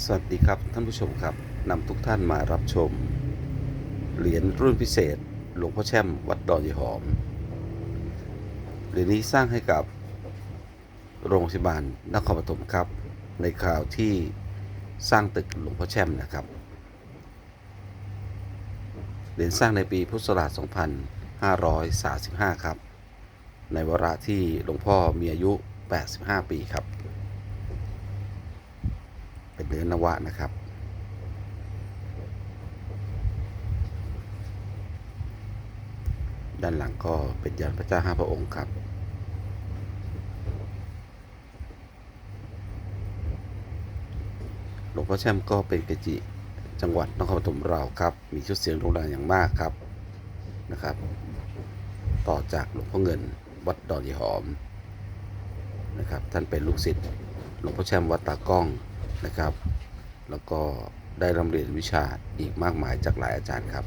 สวัสดีครับท่านผู้ชมครับนำทุกท่านมารับชม เหรียญรุ่นพิเศษ หลวงพ่อแช่มวัดดอนยายหอม เหรียญนี้สร้างให้กับโรงพยาบาลนครปฐมครับ ในคราวที่สร้างตึกหลวงพ่อแช่มนะครับ เหรียญสร้างในปีพุทธศักราช 2535 ครับ ในวาระที่หลวงพ่อมีอายุ 85 ปีครับ รือนวะนะครับ ด้านหลังก็เป็นยันพระเจ้าห้าพระองค์ครับหลวงพ่อแช่มก็เป็นเกจิจังหวัดนครปฐมเราครับ มีชื่อเสียงโด่งดังอย่างมากครับนะครับ ต่อจากหลวงพ่อเงินวัดดอนยายหอมนะครับ ท่านเป็นลูกศิษย์หลวงพ่อแช่มวัดตากล้อง นะครับ แล้วก็ได้รำเรียนวิชาอีกมากมายจากหลายอาจารย์ครับ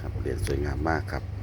ครับเรียนสวยงามมากครับ